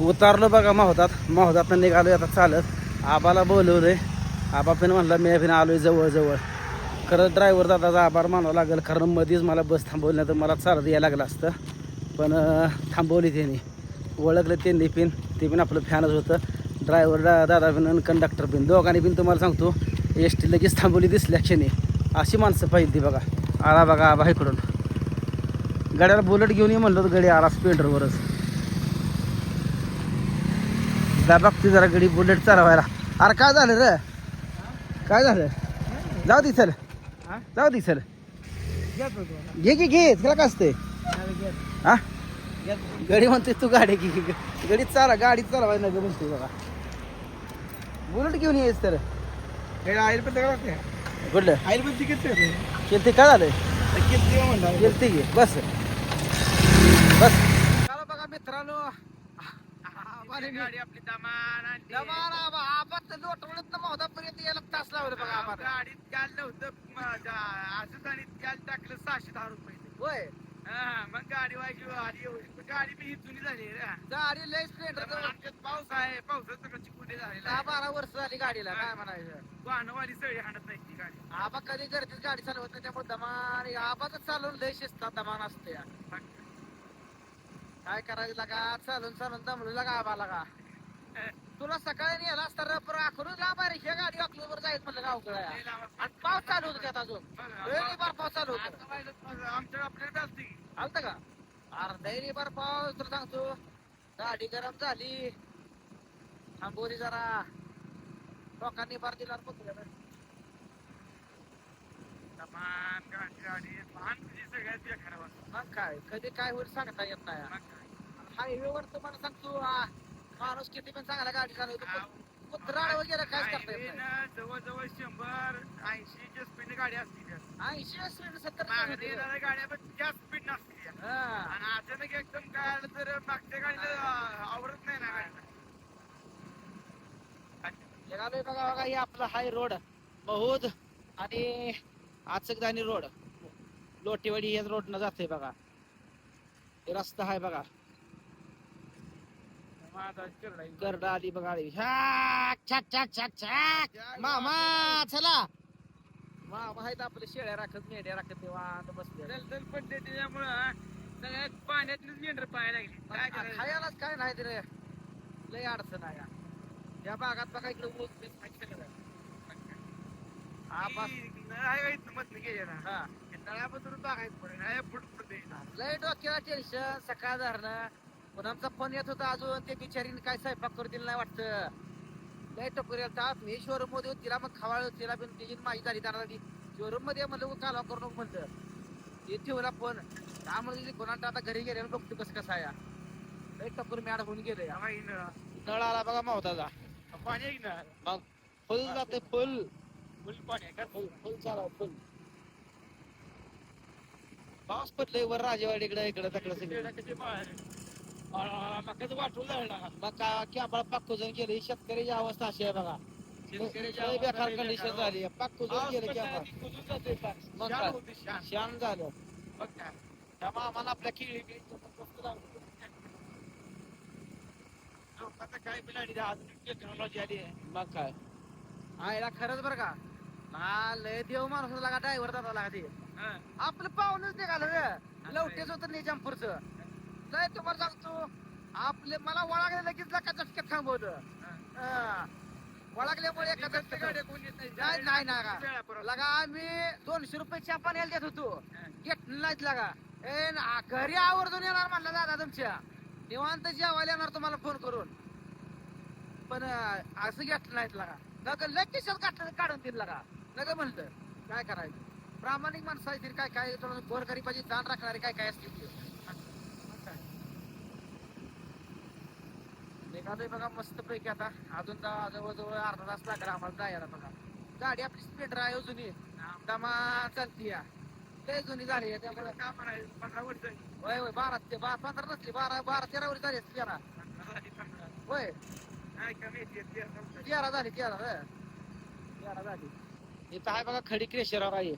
उतारलो बघा माहोतात. माहोतात निघालो आता चालत. आबाला बोलवलंय. आबा पण म्हणला मी पण आलोय जवळजवळ. खरं ड्रायव्हर दादाचा आभार मानावं लागेल कारण मध्येच मला बस थांबवली तर मला चालत यायला लागलं असतं. पण थांबवली त्यांनी. ओळखलं त्यांनी पिन ते पण आपलं फॅनच होतं. ड्रायव्हर दा दादा पिन आणि कंडक्टर पिन दोघांनी पिन तुम्हाला सांगतो एस टी लगेच थांबवली दिसल्या क्षणी. अशी माणसं पाहिजे ती बघा. आला बघा आबा इकडून. गाड्याला बुलेट घेऊन ये म्हणलं तर गडी आला स्पेंडरवरच जा बघते जरा गडी बुलेट चालवायला. अरे काय झालं रे? काय झालं? जाऊ दे चल. जाऊ दे चल. घे घे घे. तुला काय असतंय? हा? गडी म्हणते तू गाडी घे. गडीत चाला गाडीत चालवाय नाही म्हणते बघा बुलेट घेऊन येस तर. कुठलं? केलते काय झालं केलते घे बस. बस. चला बघा मित्रांनो गाडी आपली दमान आपण लोटवडत महोदापर्यंत यायला तास लावलं बघा गाडीत गॅल नव्हतं असंच आणि गॅल टाकलं सहाशे दहा रुपये. होय. हा, मग गाडी वाजली एवढी. गाडी बी जुनी झाली गाडी लय स्प्लेंडर आमच्यात पाऊस आहे पावसाचं सगळं चिकुटे झालेलं दहा बारा वर्ष झाली गाडीला काय म्हणायचं. वाहनवाली सगळी हाणत नाही ती गाडी. आबा कधी घरचीच गाडी चालवत नाही त्यामुळे दमान आबाच चालवून लय शिस्तात दमान असते काय करायचं लागा? चालून चालून दमलो लागा आबा लागा. तुला सकाळी नेला असता रबर आखरून ला रे हे गाडी अकलूवर जायत म्हणलं गावकडे पाऊस चालू होतो त्यात अजून. लय बार पाऊस चालू होतो. आमच्या आपल्याला चालते आलत का? अर्धा बार पाऊस तुला सांगतो. गाडी गरम झाली. थांबोरी जरा. लोकांनी बार दिला आणि पकडलं. समान गाडी गाडी लहान तुझी सगळ्यात बेकार वाटतं. मग काय कधी काय होईल सांगता येत नाही मग काय? हायवेवर तुम्हाला सांगतो आ, माणूस किती पण चांगला गाडी चालवतो कुत्राड वगैरे काय करता येत जवळजवळ शंभर ऐंशी च्या स्पीड गाडी असते त्यात. नाही ऐंशी स्पीड सत्तर येणाऱ्या गाड्या पण जास्त स्पीड नसते त्या. हा. आणि अचानक एकदम काय आलं तर मागच्या गाडीला अं, आवरत नाही ना गाडीला निघालोय बघा बघा हे आपला हाय रोड बहुत आणि आचकदानी रोड. लोटेवाडी हेच रोड न जाते बघा. हे रस्ता आहे बघा. गर्ड आली बघा आली छाक छाक छाक छाक छाक. मामा चला. मामा आहेत आपले शेळ्या राखत मेंढ्या राखत निवांत बसले दलदल पडते त्याच्यामुळं सगळ्यात पाण्यातलीच मेंढर पाहायला लागली? खायलाच काय नाही रे. लय अडचण आहे. या भागात बघा इकडे ऊस लय डोक्याला टेन्शन सकाळ धरणं पण आमचा फोन येत होता अजून. ते बिचारीने काय स्वयंपाक करू दिला नाही वाटतं. लय टपोरी ताप मी शोरूममध्ये होती, तिला मग खवाळ तिला पण तिची माझी झाली त्यांना शोरूममध्ये म्हणलं कालवा करू नको म्हणलं. ते ठेवला फोन त्यामुळे कोणाला आता घरी गेले बघतो कसं कसं आहे. लय टपोरी मॅड होऊन गेले नळ आला बघा मावताचा. पाणी मग फुल जाते फुल. पाऊस पडलंय वर राजेवाडीकडे इकडे तिकडे सगळं वाटून जाणार मग काय की आपण पाक शेतकऱ्याची अवस्था अशी आहे बघा लय बेकार कंडिशन झाली पाक कुजून पाऊस की मग शान झालं मग काय? त्यामुळे आम्हाला आपल्या किळी काय बिलाडी आधुनिक टेक्नॉलॉजी आली आहे मग काय आयला खरंच बरं का हा लय देव माणूस लागा ड्रायव्हर दादा लागा ते. आपलं पाहूनच निघालं रे. लवटेच होतं निजामपूरचं. लय तुम्हाला सांगतो आपले मला वळागले लगेच लका चटक्यात थांबवलं. वळागल्यामुळे एका नाही. ना. लगा आम्ही दोनशे रुपये चहा यायला देत होतो. घेत नाहीच लगा. ए घरी आवर्जून येणार म्हणलं दादा तुमच्या. निवांत जेवायला येणार तुम्हाला फोन करून. पण असं घेतलं नाहीत लगा. लगेच काढून दिलं लगा. नका म्हणलं काय करायचं? प्रामाणिक माणसं आहे काय काय गोर गरीबाची जाण राखणारे काय काय असतील एखादं निघालोय बघा मस्त पैकी आता. अजून जवळजवळ अर्धा तास लागला आम्हाला जायला बघा. गाडी आपली स्पीड आहे जुनी. दमा चालती या. लय जुनी झाली आहे. त्यामुळे काम म्हणायचं? पंधरा वर्ष होय होय बारा ते बारा पंधरा नसली बारा बारा तेरा वर्ष झाली तेरा होय. तेरा झाली तेरा तेरा झाली. इथं आहे बघा खडी क्रेशर आहे.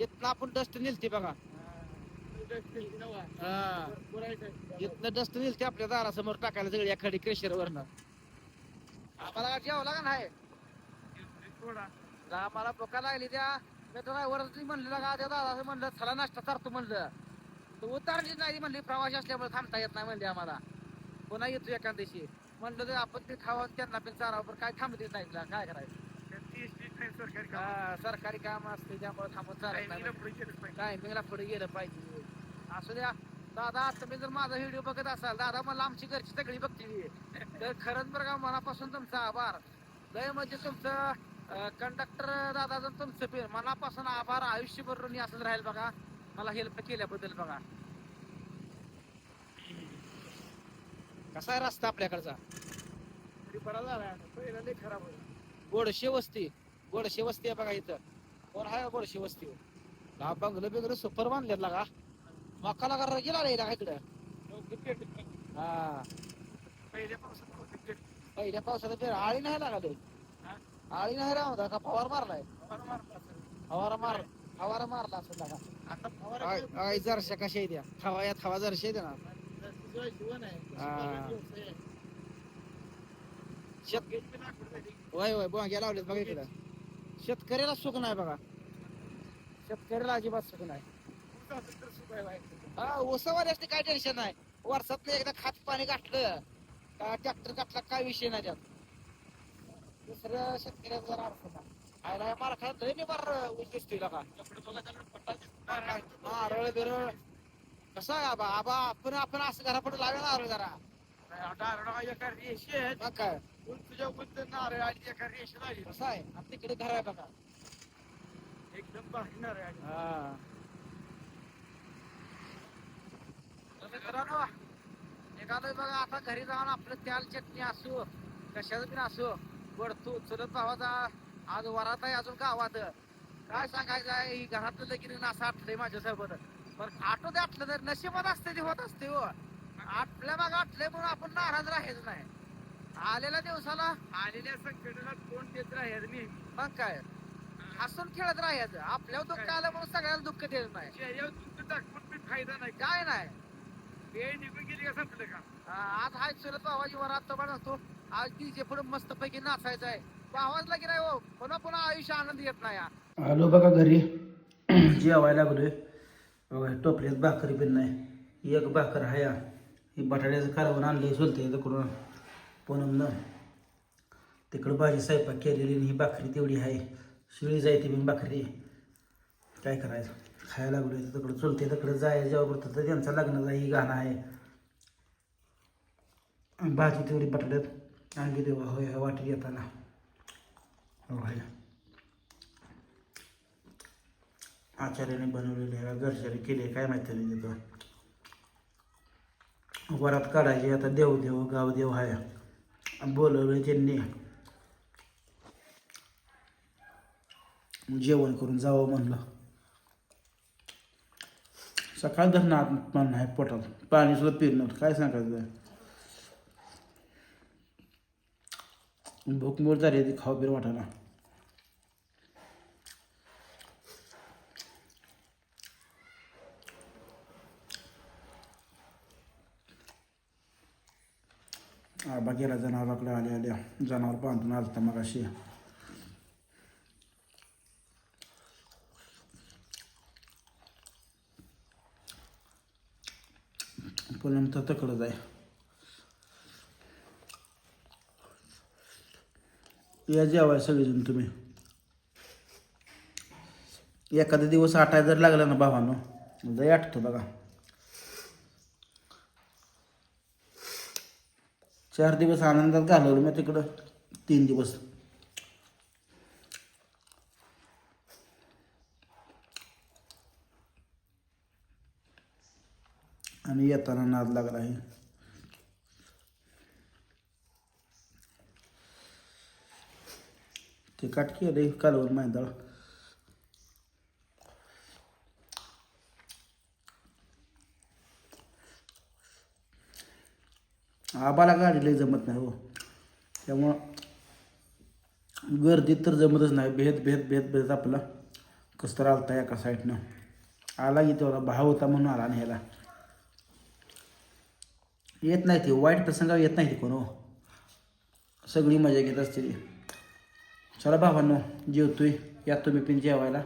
इथनं आपण डस्ट नेलते बघा. हा. इथनं डस्ट नेलते आपल्या दारासमोर टाकायला सगळी खडी क्रेशर वरनं आम्हाला जेवा लागा नाही? आम्हाला पोका लागली त्या. ड्रायव्हर म्हणलं का त्या दादा म्हणलं चला नाश्ता करतो म्हणलं. तू उतारली नाही म्हणली प्रवासी असल्यामुळे थांबता येत नाही म्हणली आम्हाला. पुन्हा येतो एका दिवशी. म्हणलं तर आपण ते खावा त्यांना पण चारावर काय थांबते नाही काय करायचं? हा, सरकारी काम असते त्यामुळे थांबत चालत नाही टायमिंगला पुढे गेलं पाहिजे. असू द्या. दादा तुम्ही जर माझा व्हिडिओ बघत असाल दादा मला आमची घरची सगळी बघते. तर खरंच बरं का मनापासून तुमचा आभार. लय म्हणजे तुमचं कंडक्टर दादाचं तुमचं बी मनापासून आभार. आयुष्यभर ऋणी असंच राहील बघा. मला हेल्प केल्याबद्दल बघा. कसा आहे रस्ता आपल्याकडचा? खराब गोडशे वस्ती. गोडशे वस्ती आहे बघा इथं. कोण आहे गोडशे वस्ती हा बंगलं बिंगलं सुपर बांधलेत लागा मका लागा गेला रे लागा इकडं? हा पहिल्या पावसात पहिल्या पावसाला ते आळी नाही लागले आळी नाही राहता का? फवार मारलाय. फवारा मार फवारा मारला असं लागा जरशा कशा आहे त्या खवा या खवा जरशा आहे. ना शेत वय वय बोंग्या लावलेत बघा इकडं. शेतकऱ्याला सुख नाही बघा. शेतकऱ्याला अजिबात सुख नाही. हा ओसावाल्यास काय टेन्शन नाही. वर्षात एकदा खात पाणी गाठलं का ट्रॅक्टर गाठला काय विषय नाही त्यात. दुसऱ्या शेतकऱ्याचा जरा अडचण. आयला मार खात लय मार दिसतोय का? नारळ बिरळ. कसं आहे आबा? आबा आपण आपण असं घरापुढे लावे नारळ जरा. मग तुझ्या बद्दल नारळ आणि एका रेष लागली कसं आहे? आणि तिकडे घर आहे बघा. एकदम भारी नारळ आहे. हा. तर मित्रांनो निघालोय बघा आता घरी जाऊन आपलं त्याल चटणी असो कशाचं बी असो वडतो चुलत भावाचा आज वरात आहे अजून गावात. काय सांगायचं आहे? ही घरातलं लगीन असं आठलंय माझ्यासोबत. पण आठवू दे आठलं तर नशिबात असते ते होत असते हो. आटल्या मागं आटलंय म्हणून आपण नाराज राहायचं नाही. आलेल्या दिवसाला? आलेल्या संकटाला कोण देत राहील मी? मग काय? हसून खेळत राहायचं आपल्यावर दुःख आलं म्हणून सगळ्याला दुःख देत नाही. चेहऱ्यावर तुमचं दाखवून फायदा नाही. काय नाही? वेळ निघून गेली का संपलं का? हा, आज हाय चुलत भावाची वर आता बनवतो आज डीजे पुढे मस्त पैकी नाचायचं आहे. भावाजला की नाही हो? पुन्हा पुन्हा आयुष्य आनंद येत नाही आलो बघा घरी. जेवायला लागलोय. बघा टोपल्यात भाकरी पण नाही. एक भाकर आहे हा. बटाट्याचं कालवण आणलंय चुलते तिकडून पूनमनं तिकडं भाजी स्वयंपाक केलेली ही भाकरी तेवढी आहे. शिळी जायते मी भाकरी. काय करायचं? खायला लागलो आहे तिकडं चुलते तिकडं जायचं जेव्हा तर त्यांचं लग्नाचा ही गाणं आहे. भाजी तेवढी बटाट्यात आणली देवा होय होय वाटी येताना. हो, होय. आचार्याने बनवलेले आहे घरच्याने केले काय माहिती नाही तिथं. वरात काढायची आता देव देव गाव देव आहे बोलवलं त्यांनी. जेवण करून जावं म्हणलं. सकाळ धरणं पण नाही पोटात. पाणी सुद्धा पित नव्हतं. काय सांगायचं? भूक मोर झाली ती खाऊ पिर वाटायला बघायला जनावराकडे आले आल्या जनावर बांधून आलता मग अशी पुन्हा तर तकडं जाय. या जेवाय सगळेजण तुम्ही. एखादा दिवस आठाय जर लागला ना भावानं जाय आठतो बघा. चार दिवस आनंदात घालवलं मी तिकडं. तीन दिवस. आणि येताना नाद लागला आहे. ते काटकी रे कालवून मैदाळ आबाला गाडीला जमत नाही हो. त्यामुळं गर्दीत तर जमतच नाही. भेद भेद भेद भेद आपला. कसं तर आलता एका साईडनं आला की तेवढा भाव होता म्हणून आला नाही ह्याला. येत नाही ते. वाईट प्रसंगावर येत नाही ते कोण हो. सगळी मजा घेत असते चला भावांनो जेवतोय. या तुम्ही पण जेवायला.